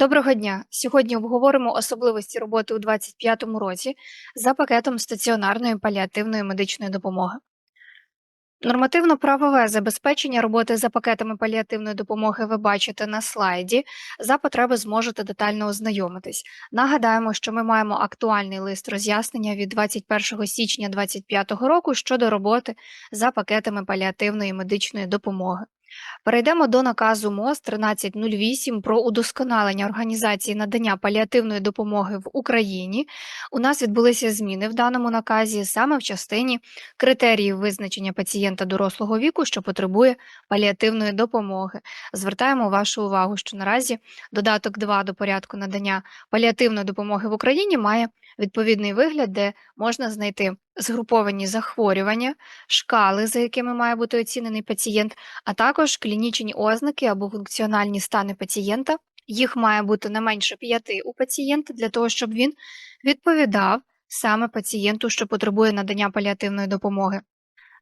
Доброго дня! Сьогодні обговоримо особливості роботи у 2025 році за пакетом стаціонарної паліативної медичної допомоги. Нормативно-правове забезпечення роботи за пакетами паліативної допомоги ви бачите на слайді. За потреби зможете детально ознайомитись. Нагадаємо, що ми маємо актуальний лист роз'яснення від 21 січня 2025 року щодо роботи за пакетами паліативної медичної допомоги. Перейдемо до наказу МОЗ 1308 про удосконалення організації надання паліативної допомоги в Україні. У нас відбулися зміни в даному наказі саме в частині критеріїв визначення пацієнта дорослого віку, що потребує паліативної допомоги. Звертаємо вашу увагу, що наразі додаток 2 до порядку надання паліативної допомоги в Україні має відповідний вигляд, де можна знайти згруповані захворювання, шкали, за якими має бути оцінений пацієнт, а також клінічні ознаки або функціональні стани пацієнта. Їх має бути не менше п'яти у пацієнта для того, щоб він відповідав саме пацієнту, що потребує надання паліативної допомоги.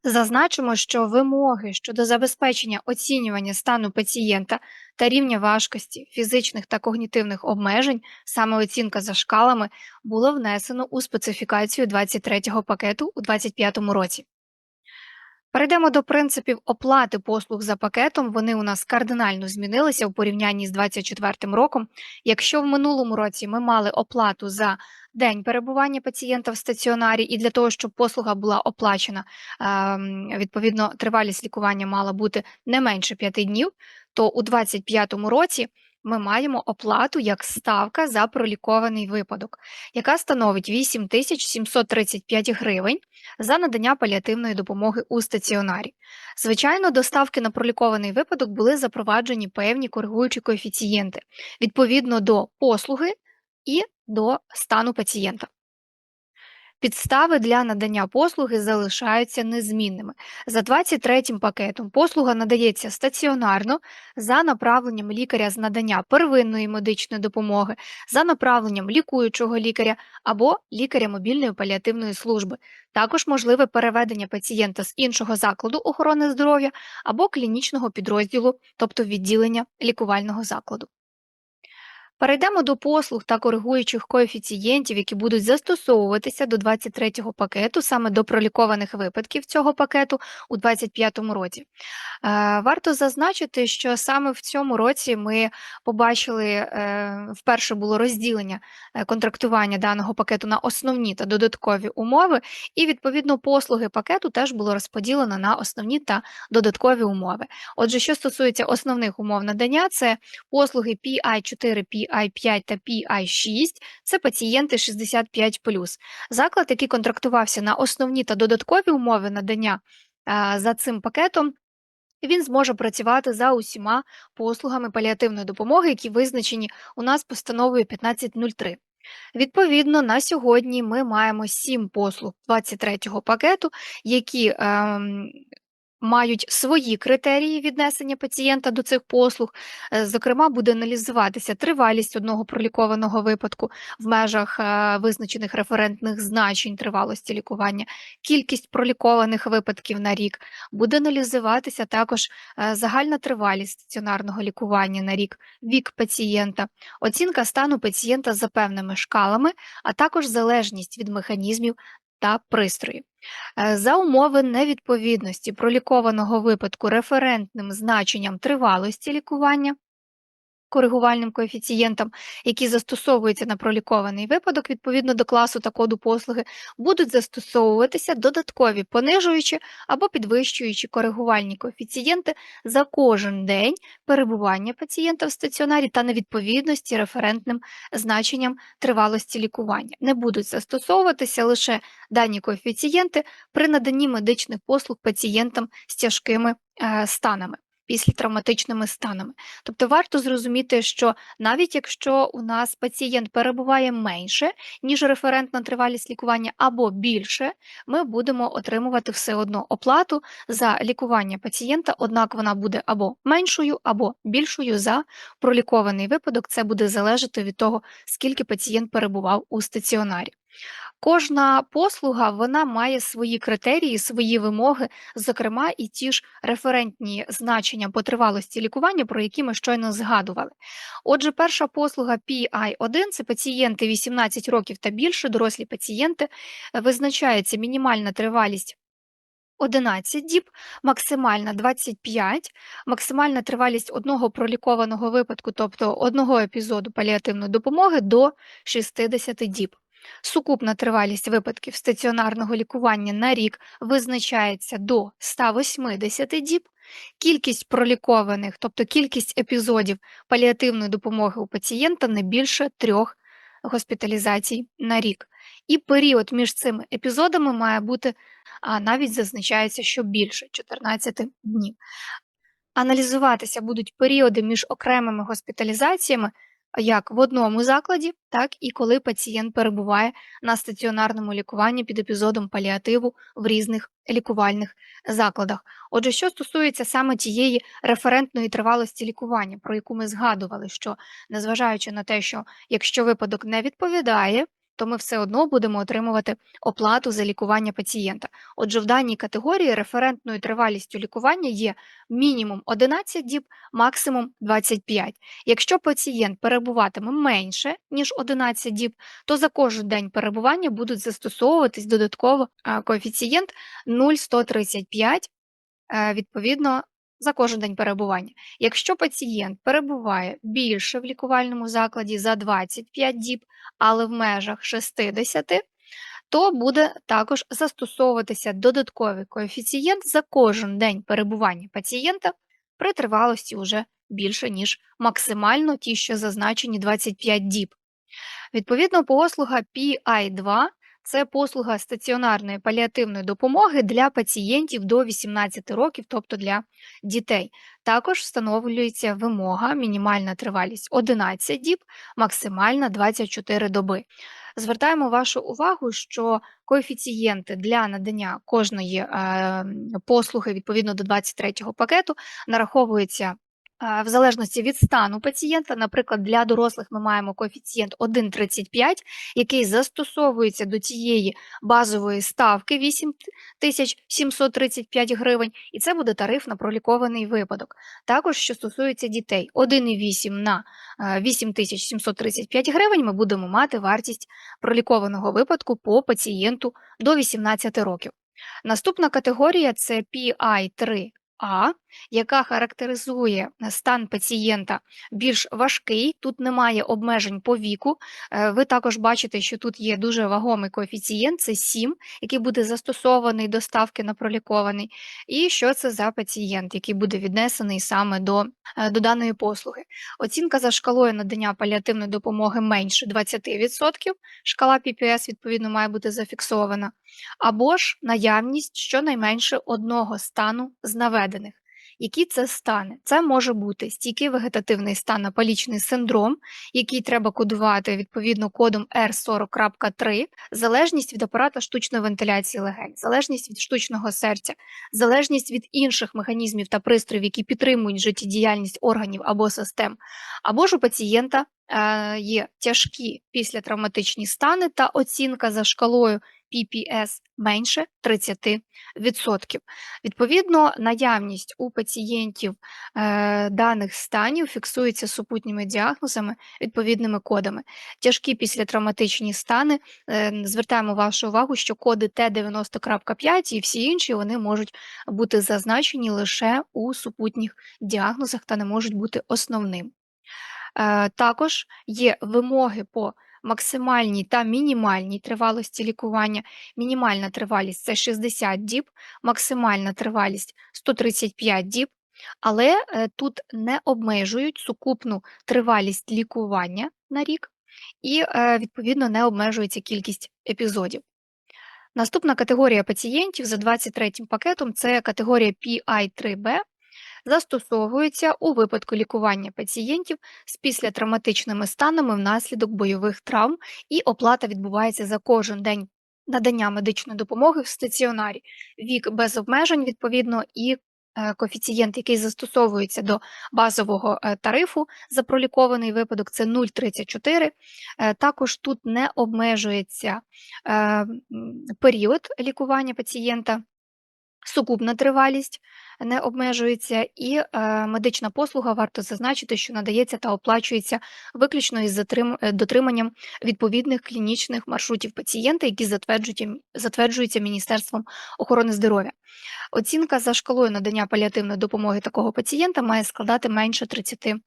Зазначимо, що вимоги щодо забезпечення оцінювання стану пацієнта та рівня важкості, фізичних та когнітивних обмежень, саме оцінка за шкалами, було внесено у специфікацію 23-го пакету у 2025 році. Перейдемо до принципів оплати послуг за пакетом. Вони у нас кардинально змінилися в порівнянні з 2024 роком. Якщо в минулому році ми мали оплату за день перебування пацієнта в стаціонарі, і для того, щоб послуга була оплачена, ем, відповідно, тривалість лікування мала бути не менше 5 днів, то у 2025 році ми маємо оплату як ставка за пролікований випадок, яка становить 8735 гривень за надання паліативної допомоги у стаціонарі. Звичайно, до ставки на пролікований випадок були запроваджені певні коригуючі коефіцієнти відповідно до послуги і до стану пацієнта. Підстави для надання послуги залишаються незмінними. За 23 пакетом послуга надається стаціонарно за направленням лікаря з надання первинної медичної допомоги, за направленням лікуючого лікаря або лікаря мобільної паліативної служби. Також можливе переведення пацієнта з іншого закладу охорони здоров'я або клінічного підрозділу, тобто відділення лікувального закладу. Перейдемо до послуг та коригуючих коефіцієнтів, які будуть застосовуватися до 23-го пакету, саме до пролікованих випадків цього пакету у 2025 році. Е, варто зазначити, що саме в цьому році ми побачили е, вперше було розділення е, контрактування даного пакету на основні та додаткові умови, і відповідно послуги пакету теж було розподілено на основні та додаткові умови. Отже, що стосується основних умов надання, це послуги PI4, PI PI5 та PI6 це пацієнти 65 Заклад, який контрактувався на основні та додаткові умови надання за цим пакетом. Він зможе працювати за усіма послугами паліативної допомоги, які визначені у нас постановою 1503. Відповідно, на сьогодні ми маємо сім послуг 23-го пакету, які ем, мають свої критерії віднесення пацієнта до цих послуг. Е, зокрема, буде аналізуватися тривалість одного пролікованого випадку в межах е, визначених референтних значень тривалості лікування, кількість пролікованих випадків на рік, буде аналізуватися також е, загальна тривалість стаціонарного лікування на рік, вік пацієнта, оцінка стану пацієнта за певними шкалами, а також залежність від механізмів та пристроїв. Е, за умови невідповідності пролікованого випадку референтним значенням тривалості лікування коригувальним коефіцієнтам, які застосовуються на пролікований випадок відповідно до класу та коду послуги, будуть застосовуватися додаткові понижуючі або підвищуючі коригувальні коефіцієнти за кожен день перебування пацієнта в стаціонарі та невідповідності референтним значенням тривалості лікування. Не будуть застосовуватися лише дані коефіцієнти при наданні медичних послуг пацієнтам з тяжкими е, станами післятравматичними станами. Тобто варто зрозуміти, що навіть якщо у нас пацієнт перебуває менше, ніж референтна тривалість лікування, або більше, ми будемо отримувати все одно оплату за лікування пацієнта, однак вона буде або меншою, або більшою за пролікований випадок. Це буде залежати від того, скільки пацієнт перебував у стаціонарі. Кожна послуга вона має свої критерії, свої вимоги, зокрема, і ті ж референтні значення по тривалості лікування, про які ми щойно згадували. Отже, перша послуга PI1 це пацієнти 18 років та більше, дорослі пацієнти, визначається мінімальна тривалість 11 діб, максимальна 25, максимальна тривалість одного пролікованого випадку, тобто одного епізоду паліативної допомоги до 60 діб. Сукупна тривалість випадків стаціонарного лікування на рік визначається до 180 діб, кількість пролікованих, тобто кількість епізодів паліативної допомоги у пацієнта не більше трьох госпіталізацій на рік. І період між цими епізодами має бути а навіть зазначається, що більше 14 днів. Аналізуватися будуть періоди між окремими госпіталізаціями як в одному закладі, так і коли пацієнт перебуває на стаціонарному лікуванні під епізодом паліативу в різних лікувальних закладах. Отже, що стосується саме тієї референтної тривалості лікування, про яку ми згадували, що незважаючи на те, що якщо випадок не відповідає то ми все одно будемо отримувати оплату за лікування пацієнта. Отже, в даній категорії референтною тривалістю лікування є мінімум 11 діб, максимум 25. Якщо пацієнт перебуватиме менше, ніж 11 діб, то за кожен день перебування будуть застосовуватись додатково коефіцієнт 0,135, е, відповідно за кожен день перебування. Якщо пацієнт перебуває більше в лікувальному закладі за 25 діб, але в межах 60, то буде також застосовуватися додатковий коефіцієнт за кожен день перебування пацієнта при тривалості вже більше, ніж максимально ті, що зазначені 25 діб. Відповідно, послуга PI2 це послуга стаціонарної паліативної допомоги для пацієнтів до 18 років, тобто для дітей. Також встановлюється вимога, мінімальна тривалість 11 діб, максимальна 24 доби. Звертаємо вашу увагу, що коефіцієнти для надання кожної е, послуги відповідно до 23 го пакету нараховуються в залежності від стану пацієнта, наприклад, для дорослих ми маємо коефіцієнт 1,35, який застосовується до тієї базової ставки 8735 гривень, і це буде тариф на пролікований випадок. Також, що стосується дітей, 1,8 на 8735 гривень ми будемо мати вартість пролікованого випадку по пацієнту до 18 років. Наступна категорія це PI3 а, яка характеризує е, стан пацієнта більш важкий, тут немає обмежень по віку. Е, ви також бачите, що тут є дуже вагомий коефіцієнт, це 7, який буде застосований до ставки на пролікований. І що це за пацієнт, який буде віднесений саме до, е, до даної послуги. Оцінка за шкалою надання паліативної допомоги менше 20%, шкала PPS, відповідно, має бути зафіксована, або ж наявність щонайменше одного стану з наведення наведених. Які це стани? Це може бути стійкий вегетативний стан апалічний синдром, який треба кодувати відповідно кодом R40.3, залежність від апарата штучної вентиляції легень, залежність від штучного серця, залежність від інших механізмів та пристроїв, які підтримують життєдіяльність органів або систем, або ж у пацієнта е, є тяжкі післятравматичні стани та оцінка за шкалою PPS менше 30%. Відповідно, наявність у пацієнтів е, даних станів фіксується супутніми діагнозами, відповідними кодами. Тяжкі післятравматичні стани, е, звертаємо вашу увагу, що коди Т90.5 і всі інші вони можуть бути зазначені лише у супутніх діагнозах та не можуть бути основним. Е, також є вимоги по максимальній та мінімальній тривалості лікування. Мінімальна тривалість це 60 діб, максимальна тривалість 135 діб, але е, тут не обмежують сукупну тривалість лікування на рік і, е, відповідно, не обмежується кількість епізодів. Наступна категорія пацієнтів за 23 пакетом це категорія PI3B застосовується у випадку лікування пацієнтів з післятравматичними станами внаслідок бойових травм, і оплата відбувається за кожен день надання медичної допомоги в стаціонарі, вік без обмежень, відповідно, і е, коефіцієнт, який застосовується до базового е, тарифу за пролікований випадок, це 0,34. Е, Також тут не обмежується період лікування пацієнта. Сукупна тривалість не обмежується, і е, медична послуга варто зазначити, що надається та оплачується виключно із затрим... е, дотриманням відповідних клінічних маршрутів пацієнта, які затверджуються, затверджуються Міністерством охорони здоров'я. Оцінка за шкалою надання паліативної допомоги такого пацієнта має складати менше 30%.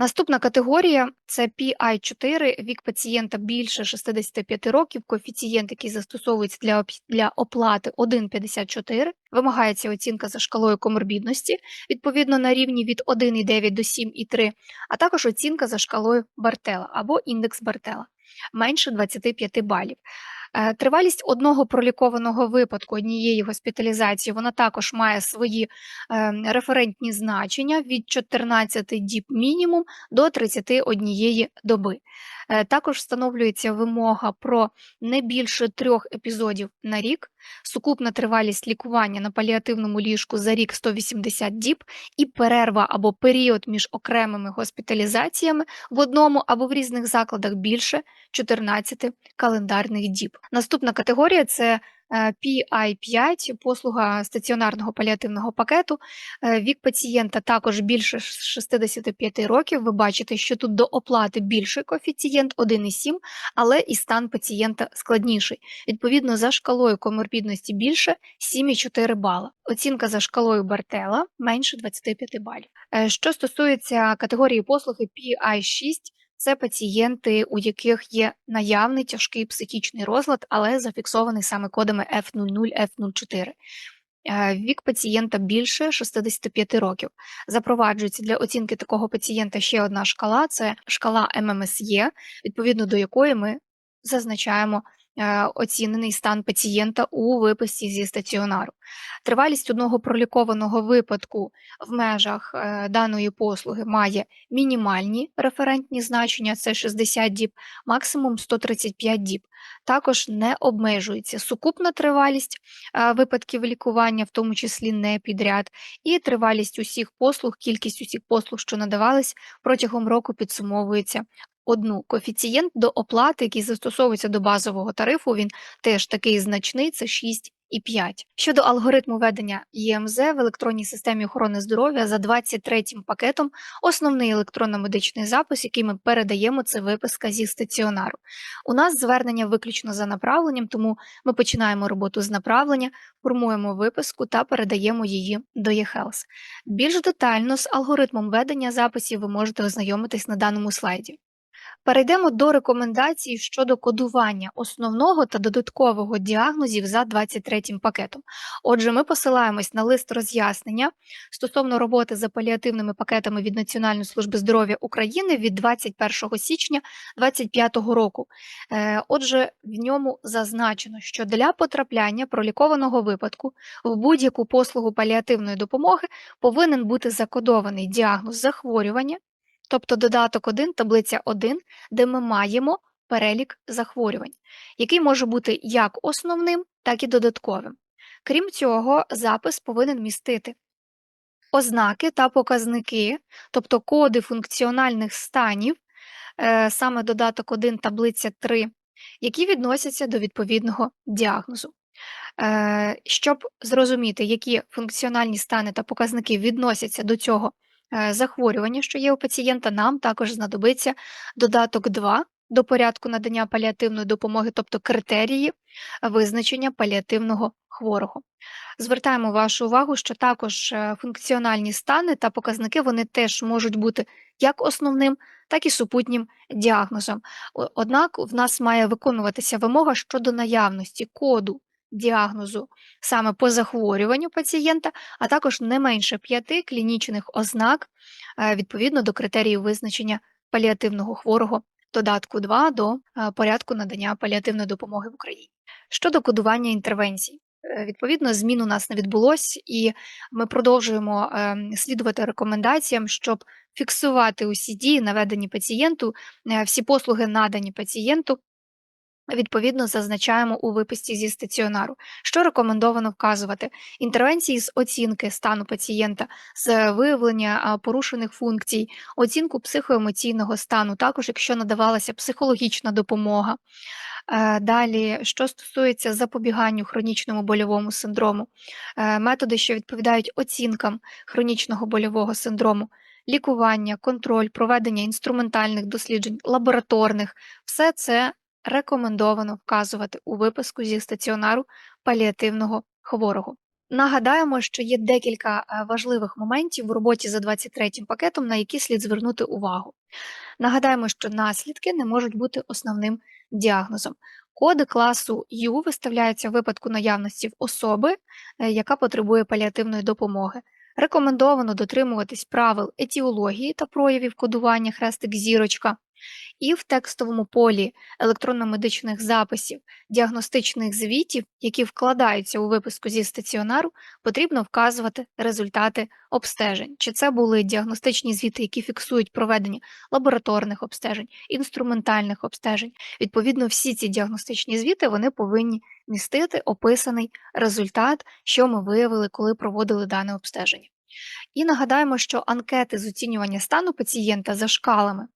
Наступна категорія це PI4, вік пацієнта більше 65 років, коефіцієнт, який застосовується для, для оплати 1,54, вимагається оцінка за шкалою коморбідності, відповідно на рівні від 1,9 до 7,3, а також оцінка за шкалою Бартела або індекс Бартела менше 25 балів. Е, Тривалість одного пролікованого випадку однієї госпіталізації вона також має свої е, референтні значення від 14 діб мінімум до 31 доби. Е, Також встановлюється вимога про не більше трьох епізодів на рік, сукупна тривалість лікування на паліативному ліжку за рік 180 діб і перерва або період між окремими госпіталізаціями в одному або в різних закладах більше 14 календарних діб. Наступна категорія це PI5, послуга стаціонарного паліативного пакету. Е, Вік пацієнта також більше ш- 65 років. Ви бачите, що тут до оплати більший коефіцієнт 1,7, але і стан пацієнта складніший. Відповідно, за шкалою коморбідності більше 7,4 бала. Оцінка за шкалою Бартела менше 25 балів. Е, Що стосується категорії послуги PI6, це пацієнти, у яких є наявний тяжкий психічний розлад, але зафіксований саме кодами F00, F04. Е, Вік пацієнта більше 65 років. Запроваджується для оцінки такого пацієнта ще одна шкала це шкала ММСЄ, відповідно до якої ми зазначаємо оцінений стан пацієнта у виписці зі стаціонару. Тривалість одного пролікованого випадку в межах е, даної послуги має мінімальні референтні значення це 60 діб, максимум 135 діб. Також не обмежується сукупна тривалість е, випадків лікування, в тому числі не підряд, і тривалість усіх послуг, кількість усіх послуг, що надавались протягом року, підсумовується одну. Коефіцієнт до оплати, який застосовується до базового тарифу, він теж такий значний, це 6 і 5. Щодо алгоритму ведення ЄМЗ в електронній системі охорони здоров'я за 23 пакетом основний електронно-медичний запис, який ми передаємо, це виписка зі стаціонару. У нас звернення виключно за направленням, тому ми починаємо роботу з направлення, формуємо виписку та передаємо її до eHealth. Більш детально з алгоритмом ведення записів ви можете ознайомитись на даному слайді. Перейдемо до рекомендацій щодо кодування основного та додаткового діагнозів за 23 пакетом. Отже, ми посилаємось на лист роз'яснення стосовно роботи за паліативними пакетами від Національної служби здоров'я України від 21 січня 2025 року. Е, Отже, в ньому зазначено, що для потрапляння пролікованого випадку в будь-яку послугу паліативної допомоги повинен бути закодований діагноз захворювання, тобто додаток 1, таблиця 1, де ми маємо перелік захворювань, який може бути як основним, так і додатковим. Крім цього, запис повинен містити ознаки та показники, тобто коди функціональних станів, е, саме додаток 1, таблиця 3, які відносяться до відповідного діагнозу. Е, Щоб зрозуміти, які функціональні стани та показники відносяться до цього е, захворювання, що є у пацієнта, нам також знадобиться додаток 2 до порядку надання паліативної допомоги, тобто критерії визначення паліативного хворого. Звертаємо вашу увагу, що також е, функціональні стани та показники вони теж можуть бути як основним, так і супутнім діагнозом. Однак в нас має виконуватися вимога щодо наявності коду діагнозу саме по захворюванню пацієнта, а також не менше п'яти клінічних ознак е, відповідно до критеріїв визначення паліативного хворого додатку 2 до е, порядку надання паліативної допомоги в Україні. Щодо кодування інтервенцій. Е, Відповідно, змін у нас не відбулось, і ми продовжуємо слідувати рекомендаціям, щоб фіксувати усі дії, наведені пацієнту, всі послуги надані пацієнту Відповідно, зазначаємо у виписці зі стаціонару, що рекомендовано вказувати: інтервенції з оцінки стану пацієнта, з виявлення порушених функцій, оцінку психоемоційного стану, також якщо надавалася психологічна допомога. Е, Далі, що стосується запобіганню хронічному больовому синдрому, е, методи, що відповідають оцінкам хронічного больового синдрому, лікування, контроль, проведення інструментальних досліджень, лабораторних, все це рекомендовано вказувати у виписку зі стаціонару паліативного хворого. Нагадаємо, що є декілька е, важливих моментів в роботі за 23 пакетом, на які слід звернути увагу. Нагадаємо, що наслідки не можуть бути основним діагнозом. Коди класу Ю виставляються в випадку наявності в особи, е, яка потребує паліативної допомоги. Рекомендовано дотримуватись правил етіології та проявів кодування хрестик зірочка. І в текстовому полі електронно-медичних записів, діагностичних звітів, які вкладаються у виписку зі стаціонару, потрібно вказувати результати обстежень. Чи це були діагностичні звіти, які фіксують проведення лабораторних обстежень, інструментальних обстежень. Відповідно, всі ці діагностичні звіти вони повинні містити описаний результат, що ми виявили, коли проводили дане обстеження. І нагадаємо, що анкети з оцінювання стану пацієнта за шкалами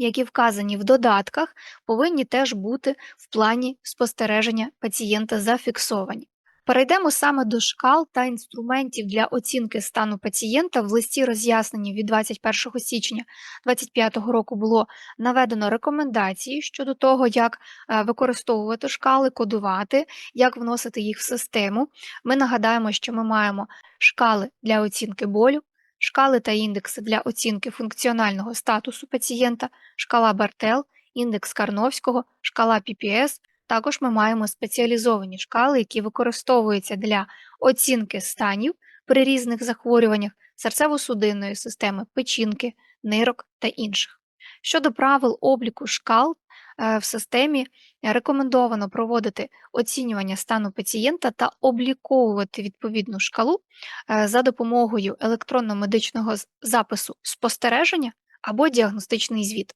які вказані в додатках, повинні теж бути в плані спостереження пацієнта зафіксовані. Перейдемо саме до шкал та інструментів для оцінки стану пацієнта. В листі роз'яснення від 21 січня 2025 року було наведено рекомендації щодо того, як е, використовувати шкали, кодувати, як вносити їх в систему. Ми нагадаємо, що ми маємо шкали для оцінки болю, шкали та індекси для оцінки функціонального статусу пацієнта, шкала Бартел, індекс Карновського, шкала PPS. Також ми маємо спеціалізовані шкали, які використовуються для оцінки станів при різних захворюваннях серцево-судинної системи, печінки, нирок та інших. Щодо правил обліку шкал е, в системі рекомендовано проводити оцінювання стану пацієнта та обліковувати відповідну шкалу е, за допомогою електронно-медичного запису спостереження або діагностичний звіт.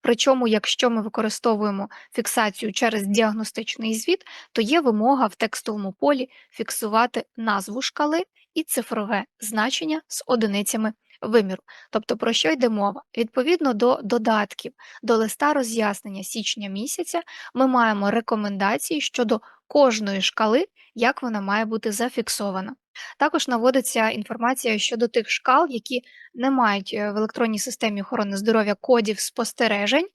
Причому, якщо ми використовуємо фіксацію через діагностичний звіт, то є вимога в текстовому полі фіксувати назву шкали і цифрове значення з одиницями виміру. Тобто, про що йде мова? Відповідно до додатків до листа роз'яснення січня місяця, ми маємо рекомендації щодо кожної шкали, як вона має бути зафіксована. Також наводиться інформація щодо тих шкал, які не мають е, в електронній системі охорони здоров'я кодів спостережень.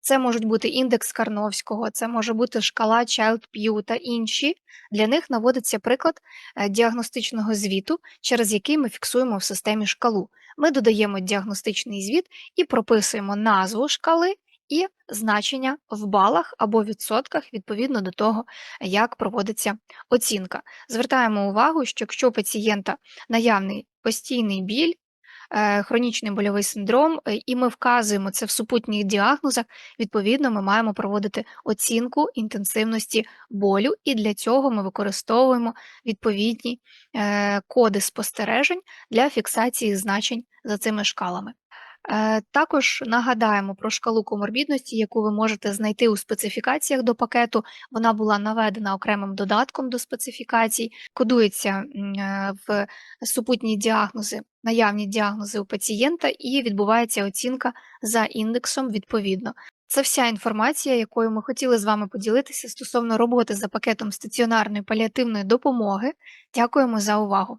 Це можуть бути індекс Карновського, це може бути шкала Child-Pugh та інші. Для них наводиться приклад е, діагностичного звіту, через який ми фіксуємо в системі шкалу. Ми додаємо діагностичний звіт і прописуємо назву шкали і значення в балах або відсотках відповідно до того, як проводиться оцінка. Звертаємо увагу, що якщо у пацієнта наявний постійний біль, хронічний больовий синдром, е, і ми вказуємо це в супутніх діагнозах, відповідно, ми маємо проводити оцінку інтенсивності болю, і для цього ми використовуємо відповідні е, коди спостережень для фіксації значень за цими шкалами. Е, також нагадаємо про шкалу коморбідності, яку ви можете знайти у специфікаціях до пакету. Вона була наведена окремим додатком до специфікацій, кодується е, в супутні діагнози, наявні діагнози у пацієнта, і відбувається оцінка за індексом відповідно. Це вся інформація, якою ми хотіли з вами поділитися стосовно роботи за пакетом стаціонарної паліативної допомоги. Дякуємо за увагу!